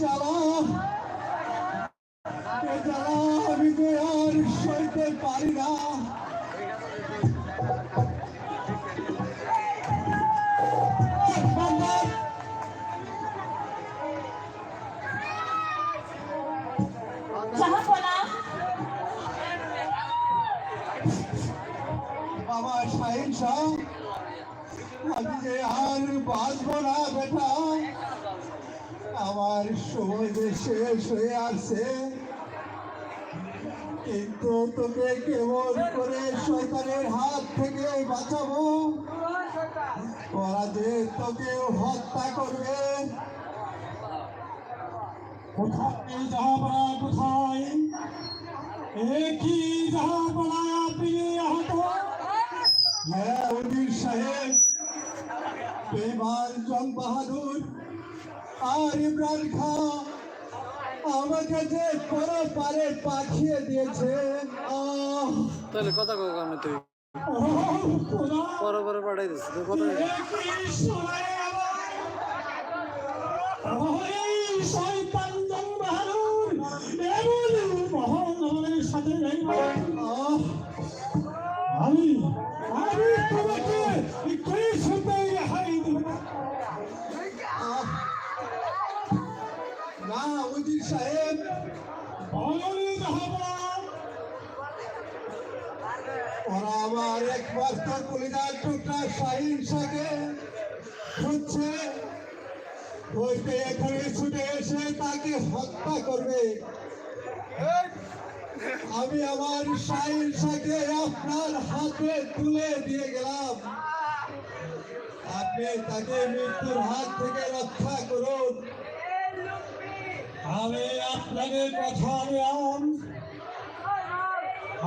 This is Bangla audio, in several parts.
জ্বালা জ্বালা আমি তো আর সইতে পারি না বাবা, শাহিন শাহ আমি আর বাঁচবো না বেটা। আমার সময় শেষ হয়ে আসছে কিন্তু তোকে কেমন করে শয়তানের হাত থেকে বাঁচাবো? ওরা যে তোকে হত্যা করবে। কোথায়? কোথায়? হ্যাঁ সাহেব জন বাহাদুর আর ইমরান খান আমাকে যে পরে পারে পাঠিয়ে দিয়েছে তাহলে কথা কো কামে তুই। পরে পরে পাঠাই দিস তুই কথা শয়তান এমন সাথে ওরা আমার একমাত্র কলিদার টুকরা শাহিন শাকে খুঁজছে। ওইতে এখানে ছুটে এসে তাকে হত্যা করবে। আমি আমার শাহিন শাকে আপনার হাতে তুলে দিয়ে গেলাম। আপনি তাকে মৃত্যুর হাত থেকে রক্ষা করুন। আমি আপনাকে কথা দিলাম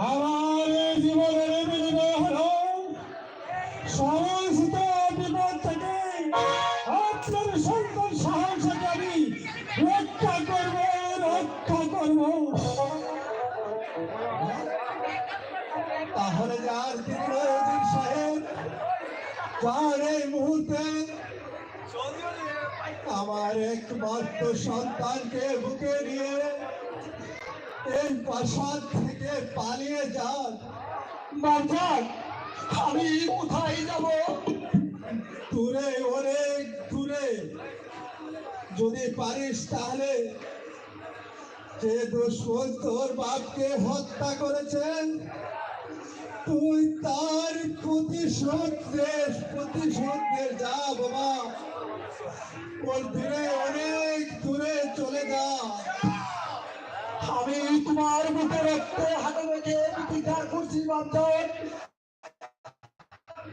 আমার হলো সমস্ত বিপদ থেকে আপনার সন্তান রক্ষা করব রক্ষা করব। তাহলে যার দিন সাহেব, যার এই মুহূর্তে আমার একমাত্র সন্তানকে বুকে নিয়ে এই প্রাসাদ থেকে পালিয়ে যান। বাজার আমি কোথায় যাব? দূরে অনেক দূরে। যদি পারিস তাহলে, যে দুশ্মন তোর বাপকে হত্যা করেছেন, তুই তার প্রতিশোধ প্রতিশোধ যা বাবা। ওর দূরে অনেক দূরে চলে যা। আমি তোমার বুকে রক্তে হাতে রেখে বিচার করছি বান্ধব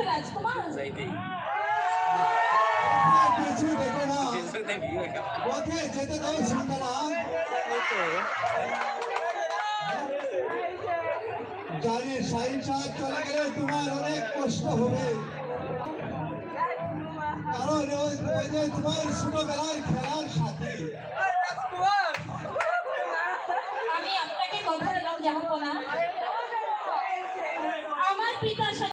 রাজকুমার কিছু দেখে না যেতে দাও সন্তানা জানি সাইন সাহেব চলে গেলে তোমার অনেক কষ্ট হবে কারণ তোমার ছোটবেলার খেলা